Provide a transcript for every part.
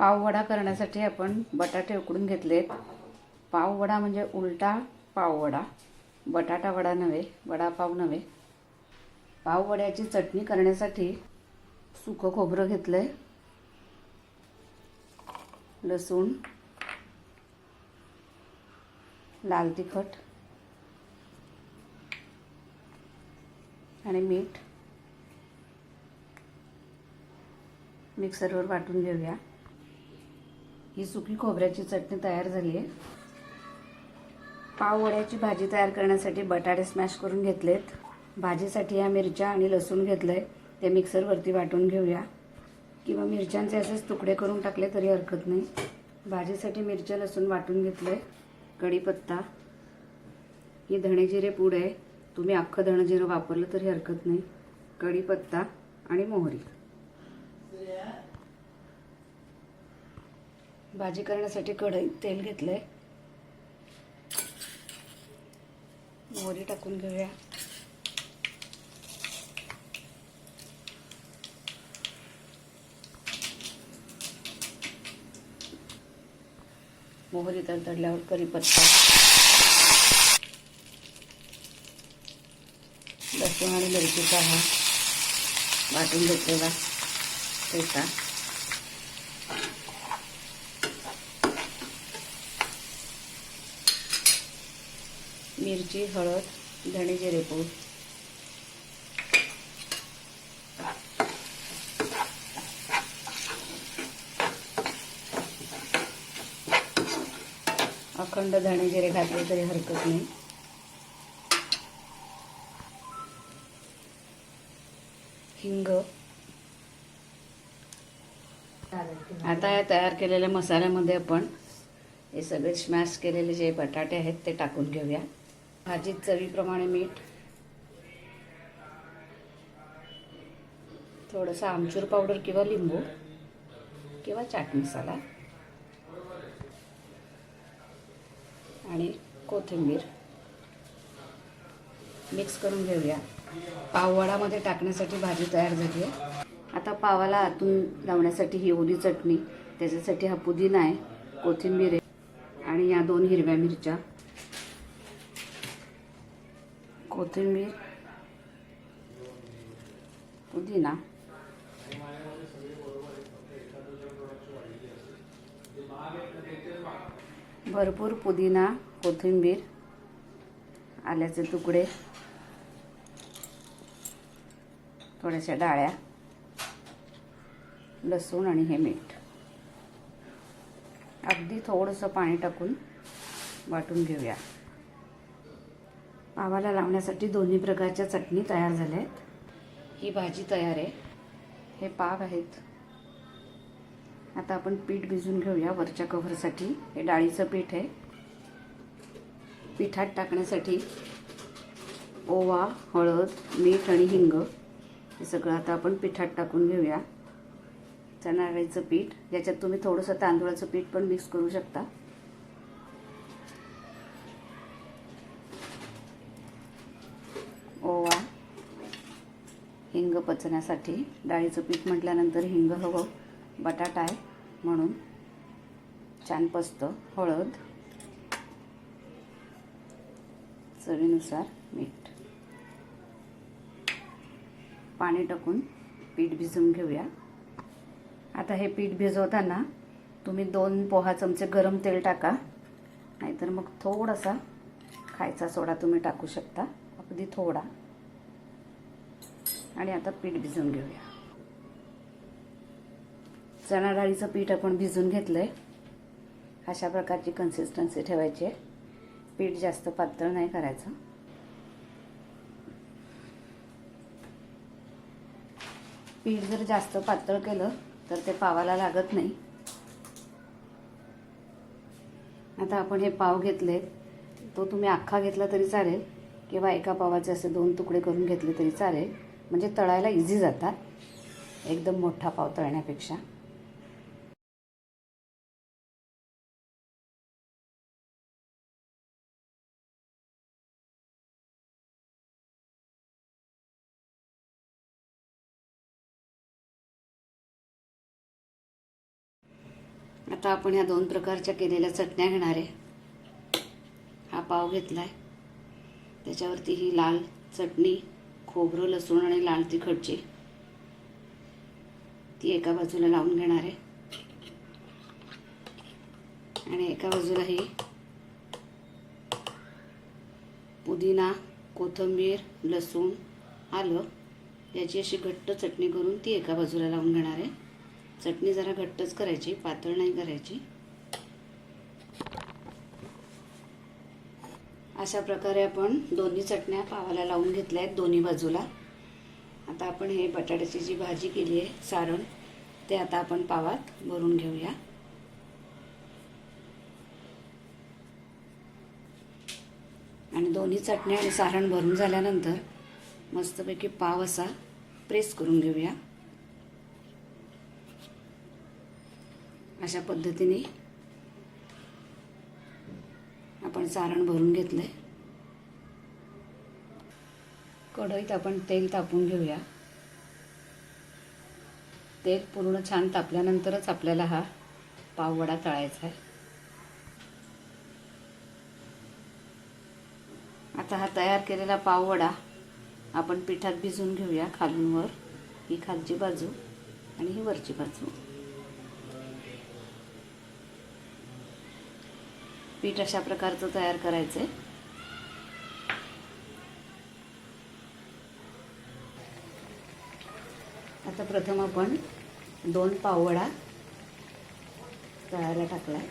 पाववडा करण्यासाठी आपण बटाटे उकडून घेतलेत. पाववडा म्हणजे उलटा पाववडा बटाटा वडा नव्हे वडापाव नव्हे. पाववड्याची चटणी करण्यासाठी सुकं खोबरं घेतलंय. लसूण लाल तिखट आणि मीठ. मिक्सरवर वाटून घेऊया. ही सुकी खोबऱ्याची चटणी तयार झाली आहे. पाववड्याची भाजी तयार करण्यासाठी बटाटे स्मॅश करून घेतलेत. भाजीसाठी या मिरच्या आणि लसूण घेतलं आहे ते मिक्सरवरती वाटून घेऊया. किंवा मिरच्यांचे असेच तुकडे करून टाकले तरी हरकत नाही. भाजीसाठी मिरच्या लसूण वाटून घेतलं आहे कढीपत्ता. ही धणेजिरे पूड आहे. तुम्ही अख्खं धणजिरं वापरलं तरी हरकत नाही. कढीपत्ता आणि मोहरी. भाजी करण्यासाठी कढईत तेल घेतलंय. मोहरी टाकून घेऊया. मोहरी तडतडल्यावर कढीपत्ता. लसूण आणि मिरचीचा हा वाटून घेतलेला पेटा. मिरची हळद धणे जिरे अखंड धणे जिरे घातले तरी हरकत नाही. हिंग. आता या तयार केलेल्या मसाल्यामध्ये आपण हे सगळे स्मॅश केलेले जे बटाटे आहेत ते टाकून घेऊया. भाजीत चवीप्रमाणे मीठ. थोडंसं आमचूर पावडर किंवा लिंबू किंवा चाट मसाला. आणि कोथिंबीर. मिक्स करून घेऊया. पाववडामध्ये टाकण्यासाठी भाजी तयार झाली आहे. आता पावाला आतून लावण्यासाठी ही ओली चटणी. त्याच्यासाठी हा पुदिना आहे कोथिंबीर आहे आणि या दोन हिरव्या मिरच्या. कोथिंबीर पुदिना. भरपूर पुदिना कोथिंबीर आल्याचे तुकडे थोड्याशा डाळ्या लसूण आणि हे मीठ. अगदी थोडंसं पाणी टाकून वाटून घेऊया. पावाला लावण्यासाठी दोन्ही प्रकारच्या चटणी तयार झाल्या आहेत ही भाजी तयार आहे. हे पाव आहेत. आता आपण पीठ भिजून घेऊया वरच्या कव्हरसाठी. हे डाळीचं पीठ आहे. पिठात टाकण्यासाठी ओवा हळद मीठ आणि हिंग. हे सगळं आता आपण पिठात टाकून घेऊया. चणाडाळीचं पीठ. याच्यात तुम्ही थोडंसं तांदूळाचं पीठ पण मिक्स करू शकता ओवा हिंग पचण्यासाठी डाळीचं पीठ म्हटल्यानंतर हिंग हवं बटाटा आहे म्हणून छान पचतं हळद चवीनुसार मीठ. पाणी टाकून पीठ भिजवून घेऊया. आता हे पीठ भिजवताना तुम्ही दोन पोहा चमचे गरम तेल टाका नाहीतर मग थोडासा खायचा सोडा तुम्ही टाकू शकता. अगदी थोडा. आणि आता पीठ भिजवून घेऊया. चणा डाळीचं पीठ आपण भिजून घेतलंय. अशा प्रकारची कन्सिस्टन्सी ठेवायची आहे. पीठ जास्त पातळ नाही करायचं. पीठ जर जास्त पातळ केलं तर ते पावाला लागत नाही. आता आपण हे पाव घेतले तो तुम्ही अख्खा घेतला तरी चालेल किंवा एका पावाचे असे दोन तुकडे करून घेतले तरी चालेल. म्हणजे तळायला इझी जातात. एकदम मोठा पाव तळण्यापेक्षा. आता आपण ह्या दोन प्रकारच्या केलेल्या चटण्या घेणार आहे. हा पाव घेतला आहे त्याच्यावरती ही लाल चटणी खोबरं लसूण आणि लाल तिखटची. ती एका बाजूला लावून घेणार आहे. आणि एका बाजूला ही पुदिना कोथिंबीर लसूण आलं याची अशी घट्ट चटणी करून ती एका बाजूला लावून घेणार आहे. चटणी जरा घट्टच करायची पातळ नाही करायची. अशा प्रकारे आपण दोन्ही चटण्या पावाला लावून घेतल्या आहेत दोन्ही बाजूला. आता आपण हे बटाट्याची जी भाजी केली आहे सारण ते आता आपण पावात भरून घेऊया. आणि दोन्ही चटण्या आणि सारण भरून झाल्यानंतर मस्तपैकी पाव असा प्रेस करून घेऊया. अशा पद्धतीने आपण सारण भरून घेतलं आहे कढईत आपण तेल तापून घेऊया. तेल पूर्ण छान तापल्यानंतरच आपल्याला हा पाववडा तळायचा आहे. आता हा तयार केलेला पाववडा आपण पिठात भिजवून घेऊया खालून वर. ही खालची बाजू आणि ही वरची बाजू. पीठ अशा प्रकारचं तयार करायचं आहे आता प्रथम आपण दोन पाववडा तळायला टाकलाय.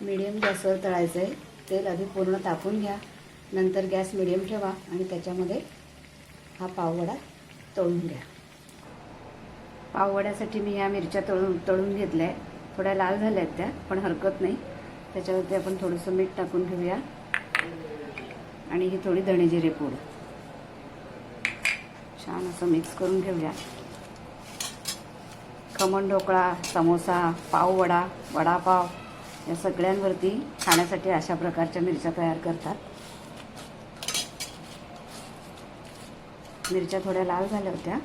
मीडियम गॅसवर तळायचं आहे तेल आधी पूर्ण तापून घ्या. नंतर गॅस मिडियम ठेवा आणि त्याच्यामध्ये हा पाववडा तळून घ्या. पाववड्यासाठी मी या मिरच्या तळून तळून घेतल्या आहे थोड्या लाल झाल्या आहेत त्या पण हरकत नाही. त्याच्यावरती आपण थोडंसं मीठ टाकून घेऊया. आणि ही थोडी धणेजिरे पूड. छान असं मिक्स करून घेऊया. खमण ढोकळा समोसा पाववडा वडापाव या सगळ्यांवरती खाण्यासाठी अशा प्रकारच्या मिरच्या तयार करतात. मिरच्या थोड्या लाल झाल्या होत्या.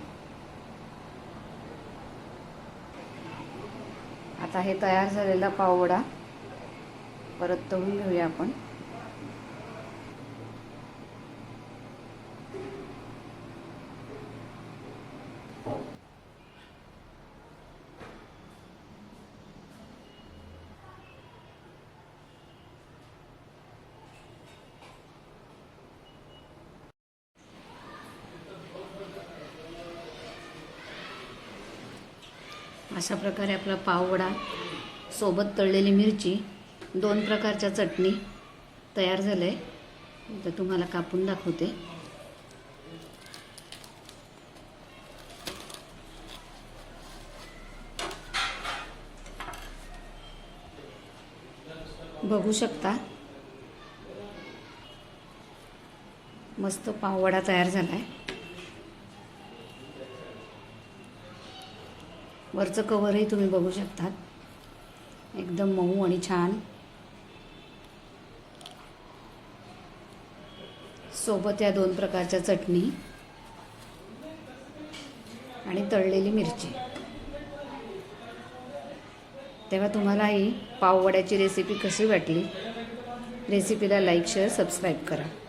आता हे तयार झालेला पाववडा. परत तळून घेऊया आपण. अशा प्रकारे आपला पाववडा सोबत तळलेली मिरची दोन प्रकारच्या चटणी तयार झालं आहे तर तुम्हाला कापून दाखवते. बघू शकता. मस्त पाववडा तयार झाला आहे वरचं कवरही तुम्ही बघू शकतात. एकदम मऊ आणि छान. सोबत या दोन प्रकारच्या चटणी आणि तळलेली मिरची. तेव्हा तुम्हाला ही पाववड्याची रेसिपी कशी वाटली? रेसिपीला लाईक शेअर सबस्क्राईब करा.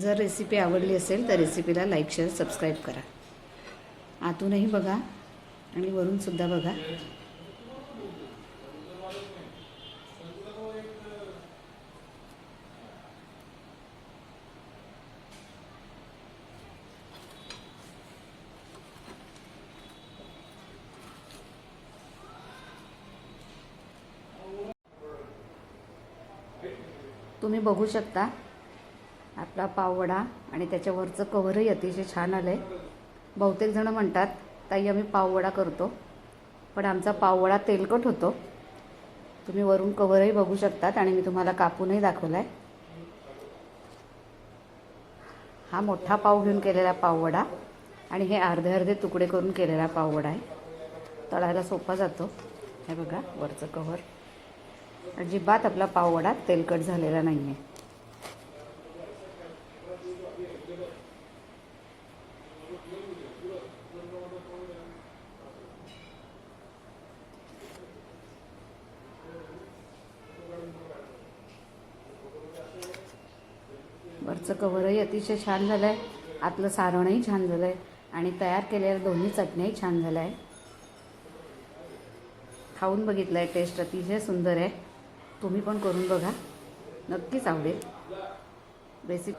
जर रेसिपी आवडली असेल तर रेसिपीला लाईक शेअर सबस्क्राईब करा. आतूनही बघा आणि वरूनसुद्धा बघा. तुम्ही बघू शकता आपला पाववडा आणि त्याच्यावरचं कव्हरही अतिशय छान आलं आहे बहुतेक जणं म्हणतात ताई आम्ही पाववडा करतो. पण आमचा पाववडा तेलकट होतो. तुम्ही वरून कव्हरही बघू शकतात आणि मी तुम्हाला कापूनही दाखवला आहे हा मोठा पाव घेऊन केलेला पाववडा आणि हे अर्धे अर्धे तुकडे करून केलेला पाववडा आहे. तळायला सोपा जातो. हे बघा वरचं कव्हर. अजिबात आपला पाववडा तेलकट झालेला नाही आहे वरचं कवरही अतिशय छान झालं आहे आतलं सारणही छान झालं आहे आणि तयार केलेल्या दोन्ही चटण्याही छान झाल्या. आहे खाऊन बघितलं आहे टेस्ट अतिशय सुंदर आहे. तुम्ही पण करून बघा. नक्कीच आवडेल. बेसिक